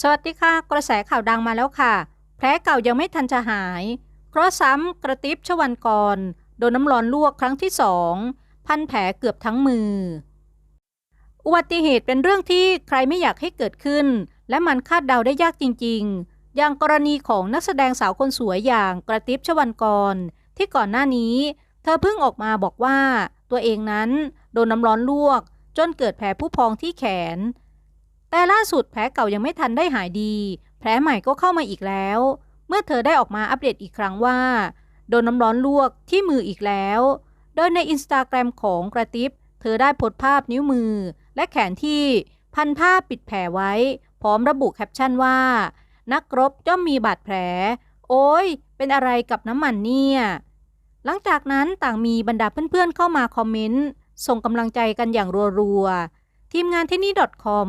สวัสดีค่ะ กระแสข่าวดังมาแล้วค่ะ แผลเก่ายังไม่ทันจะหาย เพราะซ้ำกระติบชวันกรโดนน้ำร้อนลวกครั้งที่สองพันแผลเกือบทั้งมือ อุบัติเหตุเป็นเรื่องที่ใครไม่อยากให้เกิดขึ้น และมันคาดเดาได้ยากจริง ๆ อย่างกรณีของนักแสดงสาวคนสวยอย่างกระติบชวันกร ที่ก่อนหน้านี้ เธอเพิ่งออกมาบอกว่า ตัวเองนั้น โดนน้ำร้อนลวก จนเกิดแผลผู้พองที่แขน แต่ล่าสุดแผลเก่ายังไม่ทันได้หายดี แผลใหม่ก็เข้ามาอีกแล้ว เมื่อเธอได้ออกมาอัปเดตอีกครั้งว่า โดนน้ำร้อนลวกที่มืออีกแล้ว โดยในอินสตาแกรมของกระติบเธอได้โพสต์ภาพนิ้วมือ และแขนที่พันผ้าปิดแผลไว้ พร้อมระบุแคปชั่นว่า นักรบย่อมมีบาดแผล โอ้ย เป็นอะไรกับน้ำมันเนี่ย หลังจากนั้นต่างมีบรรดาเพื่อนๆเข้ามาคอมเมนต์ส่งกำลังใจกันอย่างรัวๆทีมงานที่นี่ .com